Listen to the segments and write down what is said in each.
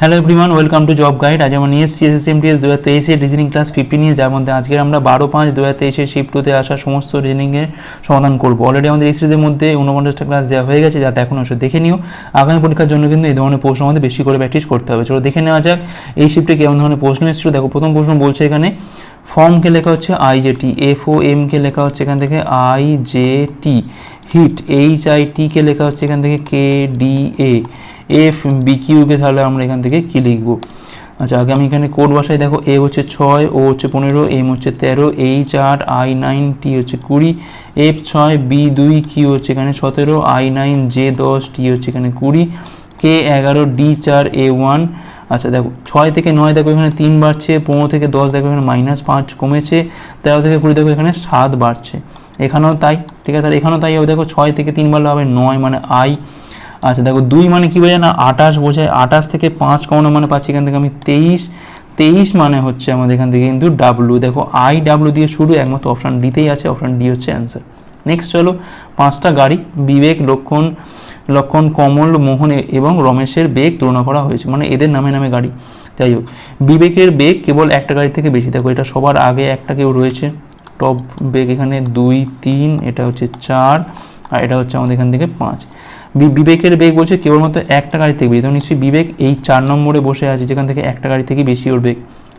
Hello everyone welcome to job guide আজ আমরা নিয়ে এসেছি এসএসএমটিএস দু হাজার তেইশের রিজনিং ক্লাস ফিফটি নিয়ে, যার মধ্যে আজকের আমরা বারো পাঁচ দু হাজার তেইশে শিফট টুতে আসা সমস্ত রিজনিংয়ের সমাধান করব। অলরেডি আমাদের এই মধ্যে উনপঞ্চাশটা ক্লাস দেওয়া হয়ে গেছে যাতে এখন অবশ্যই দেখে নিও। আগামী পরীক্ষার জন্য কিন্তু এই ধরনের প্রশ্ন আমাদের বেশি করে প্র্যাকটিস করতে হবে। চলো দেখে নেওয়া যাক এই শিফটে কেমন ধরনের প্রশ্ন এসেছিল। দেখো, প্রথম প্রশ্ন বলছে এখানে ফর্মকে লেখা হচ্ছে I J T F O এমকে লেখা হচ্ছে এখান থেকে I J T hit H I টিকে লেখা হচ্ছে এখান থেকে K D A F B কিউকে তাহলে আমরা এখান থেকে কী লিখব? আচ্ছা আগে আমি এখানে কোড বাসায় দেখো এ হচ্ছে ছয় ও হচ্ছে পনেরো এম হচ্ছে তেরো এইচ আট আই নাইন টি হচ্ছে কুড়ি এফ ছয় বি দুই কিউ হচ্ছে এখানে সতেরো আই নাইন জে দশ টি হচ্ছে এখানে কুড়ি কে এগারো ডি চার এ ওয়ান আচ্ছা দেখো, ছয় থেকে নয় দেখো এখানে তিন বাড়ছে, পনেরো থেকে দশ দেখো এখানে মাইনাস পাঁচ কমেছে, তেরো থেকে কুড়ি দেখো এখানে সাত বাড়ছে। এখানেও তাই, ঠিক আছে? তাহলে এখানেও তাই হবে। দেখো, ছয় থেকে তিন বাড়লে হবে নয় মানে আই আচ্ছা দেখো দুই মানে কী বোঝায় না? আঠাশ বোঝায়। আঠাশ থেকে পাঁচ কমানো মানে পাচ্ছি এখান থেকে আমি তেইশ। তেইশ মানে হচ্ছে আমাদের এখান থেকে কিন্তু ডাব্লু দেখো আই ডাব্লু দিয়ে শুরু, একমাত্র অপশান ডিতেই আছে অপশান ডি হচ্ছে অ্যান্সার নেক্সট চলো, পাঁচটা গাড়ি, বিবেক, লক্ষণ লক্ষণ, কমল, মোহন এবং রমেশের বেগ তুলনা করা হয়েছে। মানে এদের নামে নামে গাড়ি। যাই হোক, বিবেকের বেগ কেবল একটা গাড়ি থেকে বেশি। দেখো এটা সবার আগে একটা কেউ রয়েছে। টপ বেগ এখানে দুই, তিন, এটা হচ্ছে চার, আর এটা হচ্ছে আমাদের এখান থেকে পাঁচ। বিবেকের বেগ বলছে কেবলমাত্র একটা গাড়ি থেকে বেশি। তো নিশ্চয়ই বিবেক এই চার নম্বরে বসে আছে, যেখান থেকে একটা গাড়ি থেকে বেশি ওর বেগ।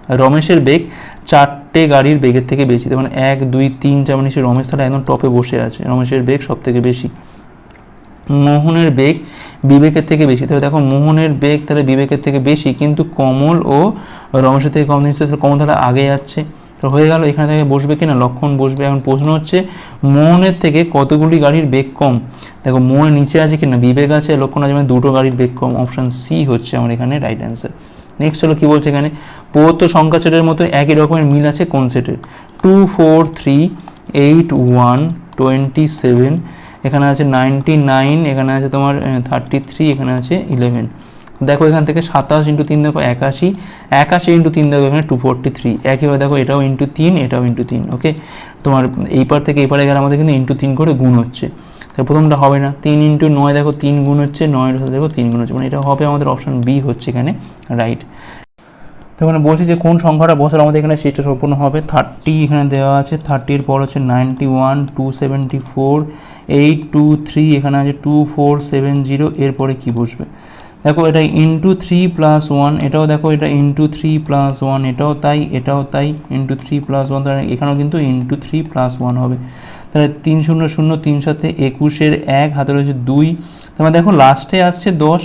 রমেশের বেগ চারটে গাড়ির বেগের থেকে বেশি। তার মানে এক, দুই, তিন, চার মানে নিশ্চয়ই রমেশ তাহলে একদম টপে বসে আছে। রমেশের বেগ সব থেকে বেশি। মোহনের বেগ বিবেকের থেকে বেশি। তবে দেখো, মোহনের বেগ তাহলে বিবেকের থেকে বেশি, কিন্তু কমল ও রমেশের থেকে কম। নিশ্চয়ই কমল তাহলে আগে যাচ্ছে। তো হয়ে গেল, এখানে থেকে বসবে কি না লক্ষণ বসবে। এখন প্রশ্ন হচ্ছে মোহনের থেকে কতগুলি গাড়ির বেগ কম? দেখো মোহনের নিচে আছে কি না বিবেক আছে, লক্ষণ আছে মানে দুটো গাড়ির বেগ কম। অপশান সি হচ্ছে আমার এখানে রাইট অ্যান্সার নেক্সট হলো কী বলছে এখানে? প্রদত্ত সংখ্যা সেটের মতো একই রকমের মিল আছে কোন সেটের? Two four three eight one twenty seven এখানে আছে নাইনটি নাইন এখানে আছে তোমার থার্টি থ্রি এখানে আছে ইলেভেন দেখো এখান থেকে সাতাশ ইন্টু তিন দেখো একাশি একাশি ইন্টু তিন দেখো এখানে টু ফোরটি থ্রি একইভাবে দেখো এটাও ইন্টু তিন, এটাও ইন্টু তিন ওকে তোমার এই পার থেকে এই পারে গেলে আমাদের কিন্তু ইন্টু তিন করে গুণ হচ্ছে। তাহলে প্রথমটা হবে না, তিন ইন্টু নয় দেখো তিন গুণ হচ্ছে, নয়ের সাথে দেখো তিন গুণ হচ্ছে মানে এটা হবে আমাদের অপশন বি হচ্ছে এখানে রাইট তো এখানে বলছি যে কোন সংখ্যাটা বসালে আমাদের এখানে সিটটা সম্পূর্ণ হবে। থার্টি এখানে দেওয়া আছে থার্টির পর হচ্ছে ninety one two seventy four eight two three এখানে আছে টু ফোর সেভেন জিরো এরপরে কী বসবে? দেখো এটা ইন্টু থ্রি প্লাস ওয়ান এটাও দেখো এটা ইন্টু থ্রি প্লাস ওয়ান এটাও তাই এটাও তাই ইন্টু থ্রি প্লাস ওয়ান তাহলে এখানেও কিন্তু ইন্টু থ্রি প্লাস ওয়ান হবে। তাহলে তিন শূন্য শূন্য তিন সাথে একুশের এক, হাতে রয়েছে দুই। তারপরে দেখো লাস্টে আসছে দশ,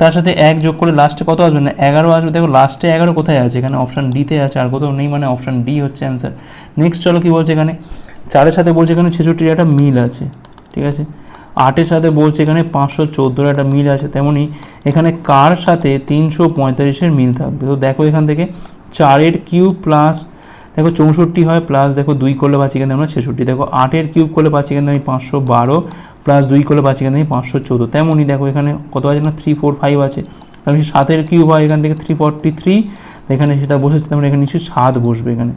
তার সাথে এক যোগ করে লাস্টে কত আসবে না? এগারো আসবে। দেখো লাস্টে এগারো কোথায় আছে? এখানে অপশান ডিতে আছে, আর কোথাও নেই মানে অপশান ডি হচ্ছে অ্যান্সার নেক্সট চলো কি বলছে এখানে? চারের সাথে বলছে এখানে ছেষট্টির একটা মিল আছে, ঠিক আছে? আটের সাথে বলছে এখানে পাঁচশো চোদ্দোর একটা মিল আছে, তেমনি এখানে কার সাথে তিনশো পঁয়তাল্লিশের মিল থাকবে? তো দেখো এখান থেকে চারের কিউব প্লাস দেখো চৌষট্টি হয় প্লাস দেখো দুই করলে পাচ্ছি কিন্তু আমরা ছেষট্টি। দেখো আটের কিউব করলে পাচ্ছি কিন্তু আমি পাঁচশো বারো প্লাস দুই করলে পাচ্ছি কিন্তু আমি পাঁচশো চোদ্দ। তেমনই দেখো এখানে কত আছে না? থ্রি ফোর ফাইভ আছে। তাহলে সাতের কিউব হয় এখান থেকে থ্রি ফর্টি থ্রি এখানে সেটা বসেছে তার মানে এখানে নিশ্চয়ই সাত বসবে এখানে।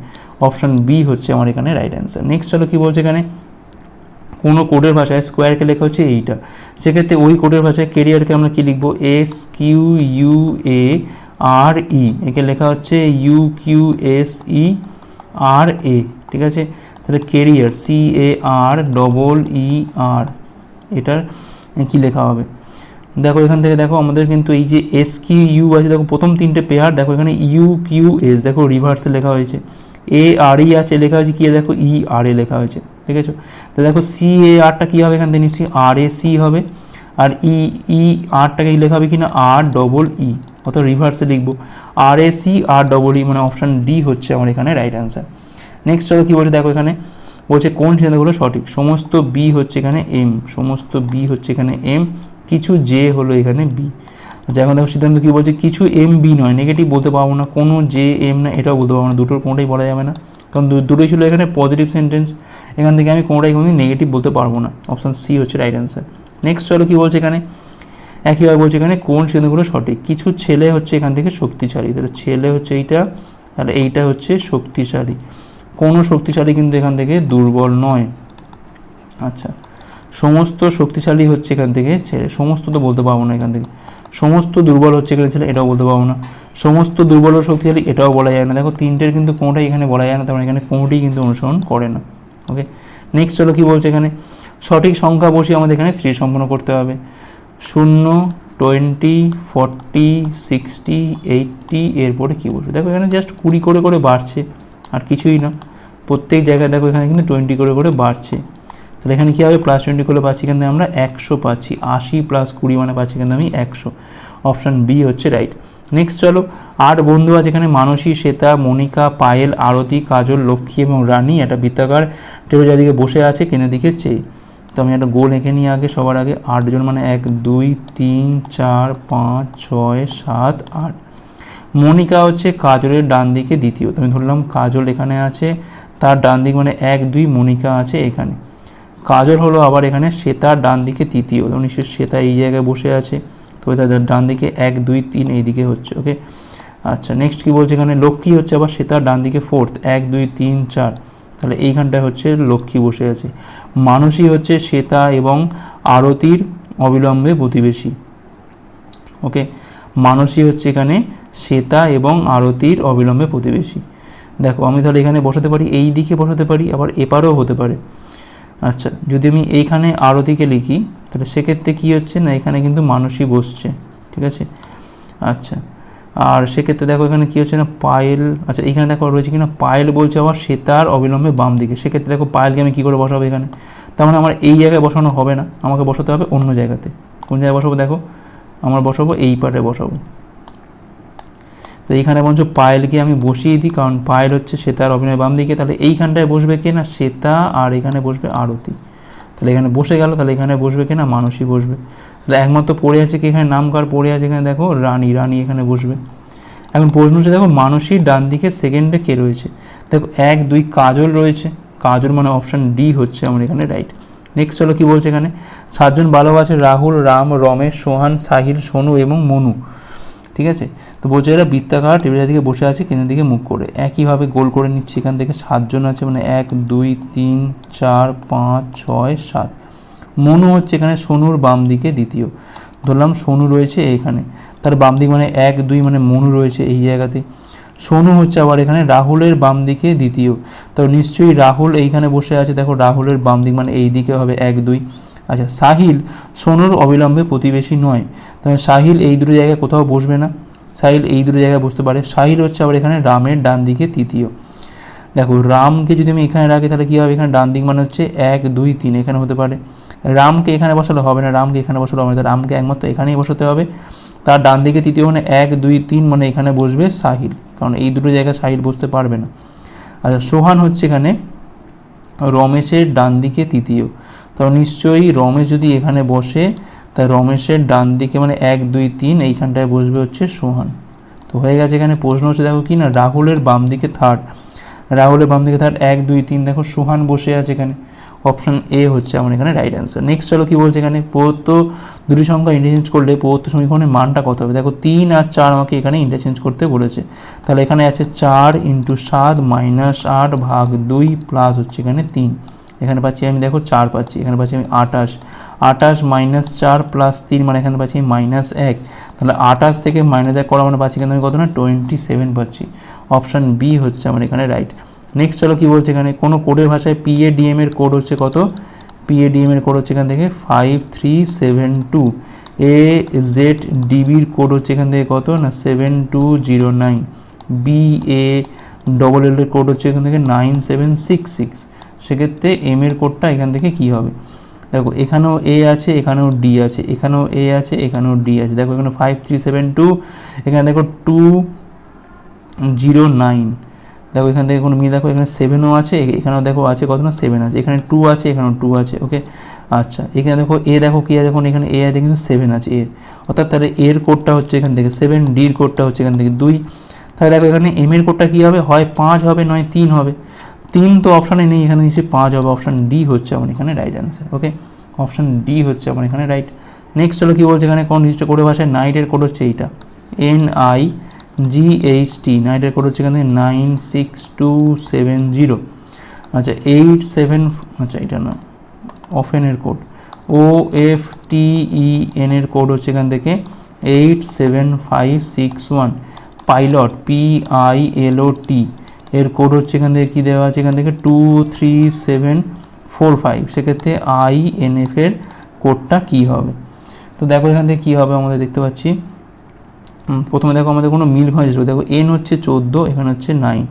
অপশান বি হচ্ছে আমার এখানে রাইট অ্যান্সার নেক্সট চলো কী বলছে এখানে? কোনো কোডের ভাষায় স্কোয়ারকে লেখা হচ্ছে এইটা। সেক্ষেত্রে ওই কোডের ভাষায় কেরিয়ারকে আমরা কী লিখব? S Q U A R E একে লেখা হচ্ছে U Q S E R A ঠিক আছে? তাহলে career C A R double E R এটার কি লেখা হবে? দেখো, এখান থেকে দেখো, আমাদের কিন্তু এই যে এস কিউ ইউ আছে, দেখো, প্রথম তিনটে পেয়ার দেখো, এখানে ইউ কিউ এস দেখো রিভার্সে লেখা হয়েছে। এ আর ই আছে, লেখা হয়েছে কি? দেখো ই আর এ লেখা হয়েছে, ঠিক আছে? তো দেখো সি এ আরটা কী হবে এখান থেকে নিশ্চয়ই? আর এ সি হবে। আর ই ই আরটাকে লেখা হবে কিনা? আর ডবল ই অত রিভার্সে লিখব। আর এ সি আর ডবল ই মানে অপশান ডি হচ্ছে আমার এখানে রাইট অ্যান্সার নেক্সট চলো কী বলছে? দেখো এখানে বলছে কোন সিদ্ধান্তগুলো সঠিক? সমস্ত বি হচ্ছে এখানে এম সমস্ত বি হচ্ছে এখানে এম কিছু জে হলো এখানে বি আচ্ছা এখন দেখো সিদ্ধান্ত কী বলছে? কিছু এম বি নয় নেগেটিভ বলতে পারব না, কোনো জে এম না, এটাও বলতে পারব না, দুটোর কোনোটাই বলা যাবে না। কারণ দুটোই ছিল এখানে পজিটিভ সেন্টেন্স এখান থেকে আমি কোনোটাই কোনো নেগেটিভ বলতে পারব না। অপশান সি হচ্ছে রাইট অ্যান্সার নেক্সট চলো কী বলছে এখানে? একইভাবে বলছে এখানে, কোন সিদ্ধান্তগুলো সঠিক? কিছু ছেলে হচ্ছে এখান থেকে শক্তিশালী। তাহলে ছেলে হচ্ছে এইটা তাহলে এইটা হচ্ছে শক্তিশালী। কোনো শক্তিশালী কিন্তু এখান থেকে দুর্বল নয়। আচ্ছা সমস্ত শক্তিশালী হচ্ছে এখান থেকে ছেলে। সমস্ত তো বলতে পারব না এখান থেকে। সমস্ত দুর্বল হচ্ছে এখানে ছেলে, এটাও বলতে পারব না। সমস্ত দুর্বল ও শক্তিশালী, এটাও বলা যায় না। দেখো, তিনটের কিন্তু কোনোটাই এখানে বলা যায় না তার মানে এখানে কোনোটিই কিন্তু অনুসরণ করে না। ওকে নেক্সট চলো কী বলছে এখানে? সঠিক সংখ্যা বসিয়ে আমাদের এখানে স্ত্রী সম্পন্ন করতে হবে। শূন্য টোয়েন্টি ফর্টি সিক্সটি এইটটি এরপরে কী বলবে? দেখো, এখানে জাস্ট কুড়ি করে করে বাড়ছে, আর কিছুই না। প্রত্যেক জায়গায় দেখো, এখানে কিন্তু টোয়েন্টি করে করে বাড়ছে। তাহলে এখানে কী হবে? প্লাস টোয়েন্টি করে পাচ্ছি কিন্তু আমরা একশো পাচ্ছি। আশি প্লাস কুড়ি মানে পাচ্ছি কিন্তু আমি একশো। অপশান বি হচ্ছে রাইট নেক্সট চলো, আট বন্ধু আছে এখানে, মানসী, শ্বেতা, মনিকা, পায়েল, আরতি, কাজল, লক্ষ্মী এবং রানী। একটা বৃত্তাকার টেবিল যাদিকে বসে আছে কেনের দিকে চেয়ে। তো আমি একটা গোল এঁকে নিয়ে আগে, সবার আগে। আটজন মানে এক, দুই, তিন, চার, পাঁচ, ছয়, সাত, আট। মনিকা হচ্ছে কাজলের ডান দিকে দ্বিতীয়। তো আমি ধরলাম কাজল এখানে আছে, তার ডান দিক মানে এক, দুই, মনিকা আছে এখানে। কাজল হলো আবার এখানে শ্বেতার ডান দিকে তৃতীয়। তো নিশ্চয়ই শ্বেতা এই জায়গায় বসে আছে, তো তাদের ডান দিকে এক, দুই, তিন এই দিকে হচ্ছে ওকে আচ্ছা নেক্সট কি বলছে এখানে? লক্ষ্মী হচ্ছে আবার শ্বেতার ডান দিকে ফোর্থ এক, দুই, তিন, চার। তাহলে এইখানটায় হচ্ছে লক্ষ্মী বসে আছে। মানসী হচ্ছে শ্বেতা এবং আরতির অবিলম্বে প্রতিবেশী ওকে মানসী হচ্ছে এখানে শ্বেতা এবং আরতির অবিলম্বে প্রতিবেশী। দেখো, আমি তাহলে এখানে বসাতে পারি, এই দিকে বসাতে পারি, আবার এপারেও হতে পারে। আচ্ছা যদি আমি এইখানে আরতিকে লিখি, তাহলে সেক্ষেত্রে কী হচ্ছে না, এখানে কিন্তু মানুষই বসছে, ঠিক আছে? আচ্ছা আর সেক্ষেত্রে দেখো এখানে কী হচ্ছে না পায়েল আচ্ছা এখানে দেখো রয়েছে কিনা পায়েল বলছে আবার সেতার অবিলম্বে বাম দিকে। সেক্ষেত্রে দেখো পায়েলকে আমি কী করে বসাবো এখানে? তার মানে আমার এই জায়গায় বসানো হবে না, আমাকে বসাতে হবে অন্য জায়গাতে। কোন জায়গায় বসাবো দেখো? আমার বসাবো এই পাটে বসাবো। তো এইখানে বলছো পায়েলকে আমি বসিয়ে দিই, কারণ পায়েল হচ্ছে শ্বেতার অভিনয় বাম দিকে। তাহলে এইখানটায় বসবে কে না? শ্বেতা আর এখানে বসবে আরতি। তাহলে এখানে বসে গেল, তাহলে এখানে বসবে কে না? মানসী বসবে। তাহলে একমাত্র পড়ে আছে কি এখানে? নাম কার পড়ে আছে এখানে, দেখো, রানী। রানী এখানে বসবে। এখন প্রশ্ন হচ্ছে, দেখো মানসীর ডান দিকে সেকেন্ডে কে রয়েছে? দেখো, এক, দুই, কাজল রয়েছে। কাজল মানে অপশান ডি হচ্ছে আমার এখানে রাইট নেক্সট হলো কি বলছে এখানে? সাতজন বালক আছে, রাহুল, রাম, রমেশ, সোহান, সাহিল, সোনু এবং মনু। ঠিক আছে? তো এরা বৃত্তাকার টেবিলের দিকে বসে আছে, কেন্দ্রের দিকে মুখ করে। একইভাবে গোল করে নিচ্ছে এখান থেকে সাতজন আছে মানে এক, দুই, তিন, চার, পাঁচ, ছয়, সাত। মনু হচ্ছে এখানে সোনুর বাম দিকে দ্বিতীয়। ধরলাম সোনু রয়েছে এইখানে তার বাম দিক মানে এক, দুই মানে মনু রয়েছে এই জায়গাতে। সোনু হচ্ছে আবার এখানে রাহুলের বাম দিকে দ্বিতীয়। তো নিশ্চয়ই রাহুল এইখানে বসে আছে। দেখো রাহুলের বাম দিক মানে এই দিকে হবে এক, দুই। আচ্ছা সাহিল সোনুর অবিলম্বে প্রতিবেশী নয়। তাহলে সাহিল এই দুটো জায়গায় কোথাও বসবে না? সাহিল এই দুটো জায়গায় বসতে পারে। সাহিল হচ্ছে আবার এখানে রামের ডান দিকে তৃতীয়। দেখো, রামকে যদি আমি এখানে রাখি, তাহলে কী হবে? এখানে ডান দিক মানে হচ্ছে এক, দুই, তিন এখানে হতে পারে। রামকে এখানে বসালে হবে না। রামকে এখানে বসালে হবে না। রামকে একমাত্র এখানেই বসাতে হবে। তার ডান দিকে তৃতীয় মানে এক, দুই, তিন মানে এখানে বসবে সাহিল। কারণ এই দুটো জায়গায় সাহিল বসতে পারবে না। আচ্ছা সোহান হচ্ছে এখানে রমেশের ডান দিকে তৃতীয়। তো নিশ্চয়ই রমেশ যদি এখানে বসে, তা রমেশের ডান দিকে মানে এক, দুই, তিন, এইখানটায় বসবে হচ্ছে সোহান। তো হয়ে গেছে এখানে প্রশ্ন হচ্ছে, দেখো কি না, রাহুলের বাম দিকে থার্ড রাহুলের বাম দিকে থার্ড এক, দুই, তিন, দেখো সোহান বসে আছে এখানে। অপশন এ হচ্ছে আমার এখানে রাইট অ্যান্সার নেক্সট চলো কি বলছে এখানে? প্রদত্ত দুটি সংখ্যা ইন্টারচেঞ্জ করলে প্রদত্ত সমীকরণের মানটা কত হবে? দেখো তিন আর চার আমাকে এখানে ইন্টারচেঞ্জ করতে বলেছে। তাহলে এখানে আছে চার ইন্টু সাত মাইনাস আট ভাগ দুই প্লাস হচ্ছে এখানে তিন। এখানে পাচ্ছি আমি, দেখো চার পাচ্ছি, এখানে পাচ্ছি আমি আটাশ আটাশ মাইনাস চার প্লাস তিন মানে এখানে পাচ্ছি মাইনাস এক। তাহলে আটাশ থেকে মাইনাস এক করা মানে পাচ্ছি কিন্তু আমি কত না টোয়েন্টি সেভেন পাচ্ছি। অপশান বি হচ্ছে আমার এখানে রাইট নেক্সট চলো কী বলছে এখানে? কোনো কোডের ভাষায় পিএডিএম এর কোড হচ্ছে কত? পিএডিএম এর কোড হচ্ছে এখান থেকে five three seven two A Z Dibir code হচ্ছে এখান থেকে কত? না seven two zero nine B A double L এর কোড হচ্ছে এখান থেকে নাইন সেভেন সিক্স সিক্স সেক্ষেত্রে এম এর কোডটা এখান থেকে কী হবে? দেখো, এখানেও এ আছে, এখানেও ডি আছে, এখানেও এ আছে, এখানেও ডি আছে। দেখো, এখানে ফাইভ থ্রি সেভেন টু এখানে দেখো টু জিরো নাইন দেখো, এখান থেকে কোনো মিল, দেখো, এখানে সেভেনও আছে এখানেও দেখো আছে কত না? সেভেন আছে। এখানে টু আছে, এখানেও টু আছে ওকে আচ্ছা এখানে দেখো এ দেখো কী আছে? এখানে এ আছে, কিন্তু সেভেন আছে এর অর্থাৎ তাহলে এর কোডটা হচ্ছে এখান থেকে সেভেন ডির কোডটা হচ্ছে এখান থেকে দুই। তাহলে দেখো, এখানে এম এর কোডটা কী হবে? হয় পাঁচ হবে, নয় তিন হবে। তিন তো অপশানে নেই, এখানে নিচে পাঁচ হবে অপশান ডি হচ্ছে আমার এখানে right answer okay option D হচ্ছে আমার এখানে রাইট নেক্সট চলো কী বলছে এখানে? কোন নির্দিষ্ট কোডের ভাষায় নাইটের কোড হচ্ছে এইটা। এন আই জিএইচটি নাইটের কোড হচ্ছে এখানে nine six two seven zero আচ্ছা এইট সেভেন আচ্ছা এটা না অফেনের code O F T E N এর কোড হচ্ছে এখান থেকে eight seven five six one pilot P I L O T এর কোড হচ্ছে এখান থেকে কী দেওয়া আছে? এখান থেকে two three seven four five সেক্ষেত্রে আই এন এফ এর কোডটা কী হবে? তো দেখো এখান থেকে কী হবে আমাদের দেখতে পাচ্ছি। প্রথমে দেখো আমাদের কোনো মিল হয়ে দেখো এন হচ্ছে চোদ্দ, এখানে হচ্ছে নাইন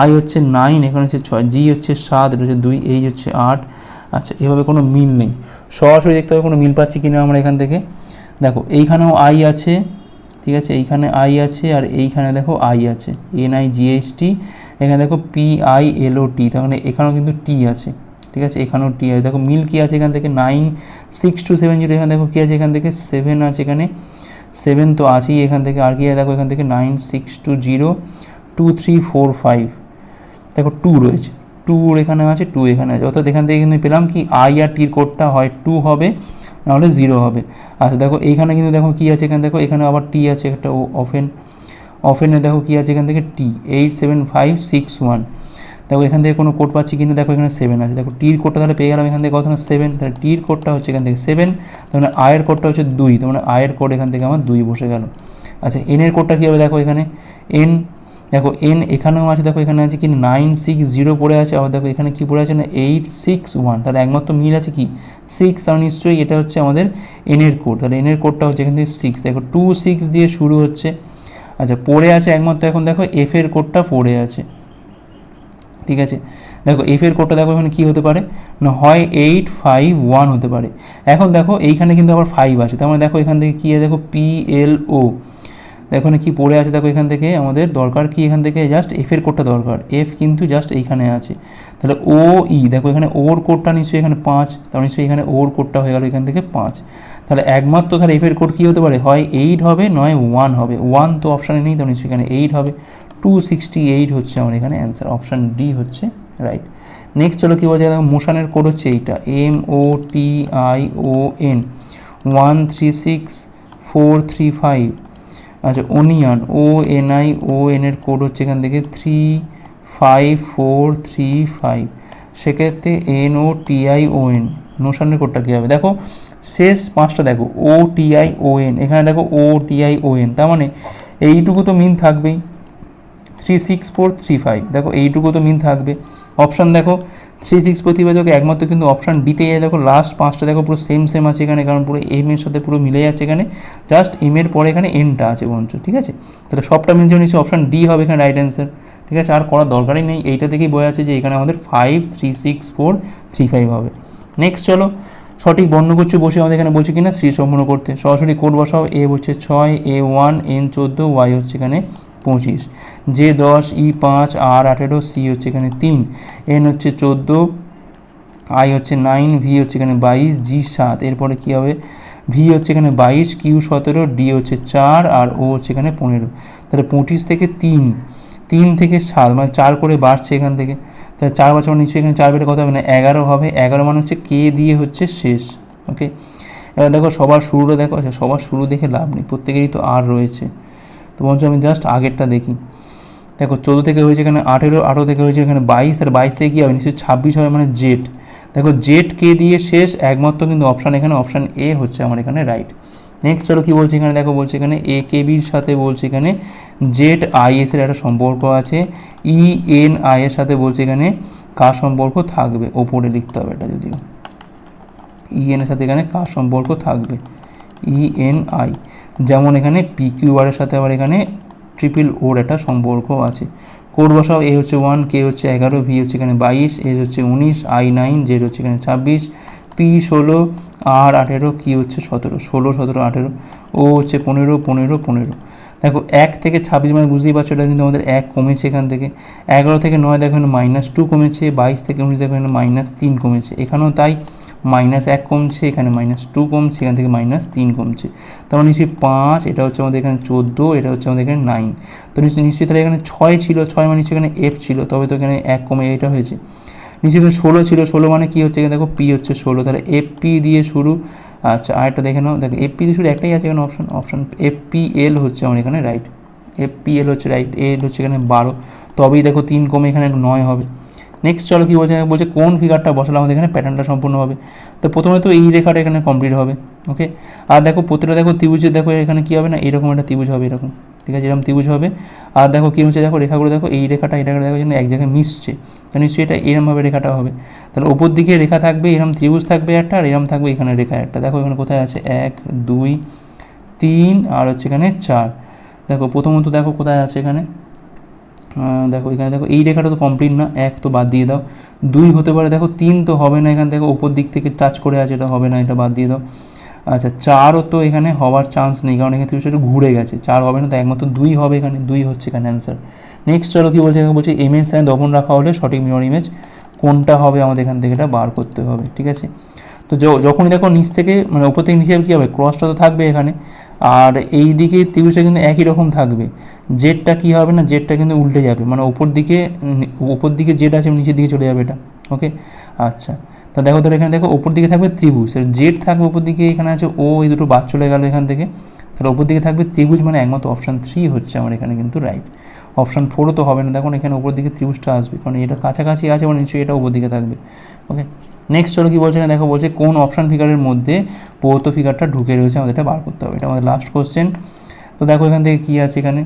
আই হচ্ছে নাইন এখানে হচ্ছে ছয়। জি হচ্ছে সাত, এটা হচ্ছে দুই এইচ হচ্ছে আট। আচ্ছা এভাবে কোনো মিল নেই। সরাসরি দেখতে হবে কোনো মিল পাচ্ছি কিনা আমরা এখান থেকে। দেখো, এইখানেও আই আছে। ঠিক আছে? এইখানে আই আছে আর এইখানে দেখো আই আছে। এন আই জিএসটি এখানে দেখো পি আই এল ও টি তার মানে এখানেও কিন্তু টি আছে। ঠিক আছে? এখানেও টি আছে। দেখো মিল কী আছে এখান থেকে? Nine six two seven zero এখানে দেখো কী আছে? এখান থেকে সেভেন আছে এখানে। সেভেন তো আছেই এখান থেকে। আর কি আছে? দেখো এখান থেকে nine six two zero two three four five দেখো টু রয়েছে। টুর এখানে আছে টু এখানে আছে। অর্থাৎ এখান থেকে কিন্তু পেলাম কি? আই আর টির কোডটা হয় টু হবে। নাহলে জিরো হবে। আচ্ছা দেখো এইখানে কিন্তু দেখো কী আছে এখানে, দেখো এখানে আবার টি আছে একটা অফেন অফেনে দেখো কী আছে এখান থেকে T eight seven five six one দেখো এখান থেকে কোনো কোড পাচ্ছি কিন্তু দেখো এখানে সেভেন আছে। দেখো টির কোডটা তাহলে পেয়ে গেলাম এখান থেকে কত সেভেন তাহলে টির কোডটা হচ্ছে এখান থেকে সেভেন তার মানে আয়ের কোডটা হচ্ছে দুই। তার মানে আয়ের কোড এখান থেকে আমার দুই বসে গেল। আচ্ছা এনের কোডটা কী হবে দেখো এখানে? এন দেখো এন এখানেও আছে, দেখো, এখানে আছে কি? নাইন সিক্স জিরো পড়ে আছে, আবার দেখো, এখানে কি পড়ে আছে না? এইট সিক্স ওয়ান তাহলে একমাত্র মিল আছে কি? সিক্স তাহলে নিশ্চয়ই এটা হচ্ছে আমাদের এনের কোড তাহলে এনের কোডটা হচ্ছে এখান থেকে সিক্স দেখো টু সিক্স দিয়ে শুরু হচ্ছে। আচ্ছা পড়ে আছে একমাত্র এখন, দেখো এফ এর কোডটা পড়ে আছে। ঠিক আছে? দেখো এফ এর কোডটা দেখো, এখানে কী হতে পারে? না, হয় এইট ফাইভ ওয়ান হতে পারে। এখন দেখো, এইখানে কিন্তু আবার ফাইভ আছে। তার মানে দেখো, এখান থেকে কী দেখো পি এল ও এখানে কী পড়ে আছে, দেখো এখান থেকে। আমাদের দরকার কি এখান থেকে? জাস্ট এফ এর কোডটা দরকার। এফ কিন্তু জাস্ট এইখানে আছে। তাহলে ও ই দেখো এখানে ওর কোডটা নিশ্চয়ই এখানে পাঁচ। তাহলে নিশ্চয়ই এখানে ওর কোডটা হয়ে গেল এখান থেকে পাঁচ। তাহলে একমাত্র তাহলে এফ এর কোড কী হতে পারে? হয় এইট হবে, নয় ওয়ান হবে। ওয়ান তো অপশানে নেই, তাহলে নিশ্চয়ই এখানে এইট হবে। টু সিক্সটি এইট হচ্ছে আমার এখানে অ্যান্সার অপশান ডি হচ্ছে রাইট নেক্সট চলো কী বলছে? মোশনের কোড হচ্ছে এইটা। M O T I O N one three six four three five আচ্ছা onion O N I O N এর কোড হচ্ছে এখান থেকে three five four three five সেক্ষেত্রে N O T I O N নোশনের কোডটা কী হবে? দেখো, শেষ পাঁচটা দেখো ও টিআই ও এন এখানে দেখো ও টিআই ও এন তার মানে এইটুকু তো মিন থাকবেই। Three six four three five দেখো, এইটুকু তো মিন থাকবে। অপশান দেখো থ্রি সিক্স প্রতিবেদকে একমাত্র কিন্তু অপশান ডিতে যায় দেখো লাস্ট পাঁচটা দেখো, পুরো সেম সেম আছে এখানে, কারণ পুরো এম এর সাথে পুরো মিলে যাচ্ছে এখানে। জাস্ট এম এর পরে এখানে এনটা আছে বঞ্চ ঠিক আছে? তাহলে সবটা মিলছে নিশ্চয়ই অপশান ডি হবে এখানে রাইট অ্যান্সার ঠিক আছে? আর করার দরকারই নেই, এইটা থেকেই বোঝা যাচ্ছে যে এখানে আমাদের five three six four three five হবে। নেক্সট চলো, সঠিক বর্ণগুচ্ছ বসে আমাদের এখানে বলছে কিনা সি সম্পূর্ণ করতে। সরাসরি কোড বসাও এ হচ্ছে ছয় এ ওয়ান এন চোদ্দ ওয়াই হচ্ছে এখানে পঁচিশ। জে দশ, ই পাঁচ, আর আঠেরো, সি হচ্ছে এখানে তিন। এন হচ্ছে চোদ্দ, আই হচ্ছে নাইন, ভি হচ্ছে এখানে বাইশ, জি সাত। এরপরে কী হবে? ভি হচ্ছে এখানে বাইশ, কিউ সতেরো, ডি হচ্ছে চার, আর ও হচ্ছে এখানে পনেরো। তাহলে পঁচিশ থেকে তিন তিন থেকে সাত মানে চার করে বাড়ছে এখান থেকে। তাহলে চার বছর নিশ্চয়ই এখানে চার বেটে কত হবে? না এগারো হবে। এগারো মানে হচ্ছে কে দিয়ে হচ্ছে শেষ ওকে এবার দেখো সবার শুরুটা দেখো আচ্ছা সবার শুরু দেখে লাভ নেই, প্রত্যেকেরই তো আর রয়েছে। তো বলছো আমি জাস্ট আগেরটা দেখি। দেখো, চোদ্দ থেকে হয়েছে এখানে আঠেরো আঠেরো থেকে হয়েছে এখানে বাইশ, আর বাইশ থেকে কী হবে? নিশ্চয়ই ছাব্বিশ হবে মানে জেড দেখো জেড কে দিয়ে শেষ, একমাত্র কিন্তু অপশান এখানে অপশান এ হচ্ছে আমার এখানে রাইট নেক্সট চলো কী বলছে এখানে? দেখো, বলছে এখানে এ কে বির সাথে বলছে এখানে জেড আই এস এর একটা সম্পর্ক আছে। ই এন আই এর সাথে বলছে এখানে কার সম্পর্ক থাকবে? ওপরে লিখতে হবে এটা যদিও। ই এর সাথে এখানে কার সম্পর্ক থাকবে? ই এন আই যেমন এখানে পি কিউ এর সাথে আবার এখানে ট্রিপল ওর একটা সম্পর্ক আছে। কোড বসাও এ হচ্ছে ওয়ান কে হচ্ছে এগারো ভি হচ্ছে এখানে বাইশ এ হচ্ছে উনিশ আই নাইন জেড হচ্ছে এখানে ছাব্বিশ পি ষোলো আর আঠেরো কি হচ্ছে সতেরো, ষোলো, সতেরো, আঠেরো ও হচ্ছে পনেরো পনেরো পনেরো। দেখো, এক থেকে ছাব্বিশ মানে বুঝতেই পারছ, এটা কিন্তু আমাদের এক কমেছে এখান থেকে। এগারো থেকে নয় দেখো মাইনাস টু কমেছে, বাইশ থেকে উনিশ দেখো মাইনাস তিন কমেছে। এখানেও তাই মাইনাস এক কমছে, এখানে মাইনাস টু কমছে, এখান থেকে মাইনাস তিন কমছে। তারপর নিশ্চয়ই পাঁচ, এটা হচ্ছে আমাদের এখানে চোদ্দ, এটা হচ্ছে আমাদের এখানে নাইন তো নিশ্চয়ই নিশ্চয়ই তাহলে এখানে ছয় ছিল, ছয় মানে নিশ্চয়ই এখানে এফ ছিল, তবে তো এখানে এক কমে এটা হয়েছে। নিচে এখানে ষোলো ছিল, ষোলো মানে কী হচ্ছে এখানে দেখো পি হচ্ছে ষোলো। তাহলে এফ পি দিয়ে শুরু আচ্ছা আরেকটা দেখে নাও। দেখো এফ পি দিয়ে শুরু একটাই আছে এখানে অপশন অপশন এল হচ্ছে আমার এখানে রাইট এফ পি এল হচ্ছে রাইট এল হচ্ছে এখানে বারো। তবেই দেখো তিন কমে এখানে নয় হবে। নেক্সট চলো কী বলছে? বলছে কোন ফিগারটা বসালে আমাদের এখানে প্যাটার্নটা সম্পূর্ণ হবে। তো প্রথমে তো এই রেখাটা এখানে কমপ্লিট হবে ওকে আর দেখো, প্রতিটা দেখো ত্রিভুজের দেখো এখানে কী হবে না? এরকম একটা ত্রিভুজ হবে, এরকম। ঠিক আছে, এরকম ত্রিভুজ হবে। আর দেখো কী হচ্ছে? দেখো রেখাগুলো দেখো, এই রেখাটা এই রেখাটা দেখো যেন এক জায়গায় মিশছে। তো নিশ্চয়ই এটা এরমভাবে রেখাটা হবে। তাহলে ওপর দিকে রেখা থাকবে এরম ত্রিভুজ থাকবে একটা, আর এরম থাকবে এখানে রেখা একটা। দেখো এখানে কোথায় আছে? এক, দুই, তিন, আর হচ্ছে এখানে চার। দেখো, প্রথমত দেখো কোথায় আছে এখানে? দেখো, এখানে দেখো, এই রেখাটা তো কমপ্লিট না, এক তো বাদ দিয়ে দাও। দুই হতে পারে, দেখো, তিন তো হবে না এখান থেকে, ওপর দিক থেকে টাচ করে আছে, এটা হবে না, এটা বাদ দিয়ে দাও। আচ্ছা চারও তো এখানে হওয়ার চান্স নেই, কারণ এখান সেটা ঘুরে গেছে। চার হবে না, তো একমাত্র দুই হবে এখানে, দুই হচ্ছে এখানে অ্যান্সার নেক্সট চলো, কী বলছে? বলছে এম এর স্থানে দপন রাখা হলে সঠিক মিরর ইমেজ কোনটা হবে আমাদের এখান থেকে, এটা বার করতে হবে, ঠিক আছে? তো যখনই দেখো নিচ থেকে মানে উপর থেকে নিচে কী হবে? ক্রসটা তো থাকবে এখানে। আর এই দিকে ত্রিভুজটা কিন্তু একই রকম থাকবে। জেডটা কী হবে না? জেডটা কিন্তু উল্টে যাবে। মানে ওপর দিকে ওপর দিকে জেড আছে, নিচের দিকে চলে যাবে এটা। ওকে? আচ্ছা। তো দেখো তাহলে এখানে দেখো, ওপর দিকে থাকবে ত্রিভুজ। জেড থাকবে ওপর দিকে, এখানে আছে ও, এই দুটো বাদ চলে গেল এখান থেকে। তাহলে ওপর দিকে থাকবে ত্রিভুজ মানে একমাত্র অপশান থ্রি হচ্ছে আমার এখানে কিন্তু রাইট অপশান ফোরও তো হবে না। দেখুন, এখানে উপর দিকে ত্রিভুজটা আসবে। কারণ এটা কাছাকাছি আছে মানে নিশ্চয়ই এটা উপর দিকে থাকবে। ওকে নেক্সট চলো কী বলছে এখানে? দেখো, বলছে কোন অপশান ফিগারের মধ্যে পৌত ফিগারটা ঢুকে রয়েছে আমাদের এটা বার করতে হবে। এটা আমাদের লাস্ট কোশ্চেন তো দেখো, এখান থেকে কী আছে এখানে?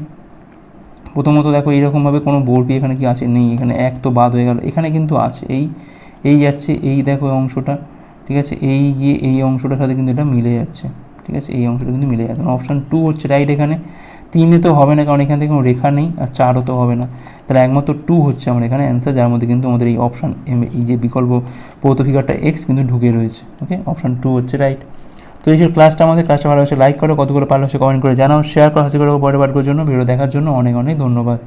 প্রথমত দেখো, এইরকমভাবে কোনো বর্বি এখানে কি আছে? নেই। এখানে এক তো বাদ হয়ে গেল। এখানে কিন্তু আছে। এই এই যাচ্ছে, এই দেখো অংশটা। ঠিক আছে? এই গিয়ে এই অংশটার সাথে কিন্তু এটা মিলে যাচ্ছে। ঠিক আছে? এই অংশটা কিন্তু মিলে যাচ্ছে। অপশান টু হচ্ছে রাইট এখানে। তিনে তো হবে না, কারণ এখান থেকে কোনো রেখা নেই, আর চারও তো হবে না। তাহলে একমাত্র টু হচ্ছে আমার এখানে অ্যান্সার যার মধ্যে কিন্তু আমাদের এই অপশান এই যে বিকল্প পৌত ফিগারটা এক্স কিন্তু ঢুকে রয়েছে ওকে অপশান টু হচ্ছে রাইট তো এই ক্লাসটা আমাদের ক্লাসটা ভালো হচ্ছে লাইক করো কতগুলো পারলে হচ্ছে কমেন্ট করে জানাও শেয়ার করো, হাসি করো পরের বারবার জন্য ভিডিও দেখার জন্য অনেক অনেক ধন্যবাদ।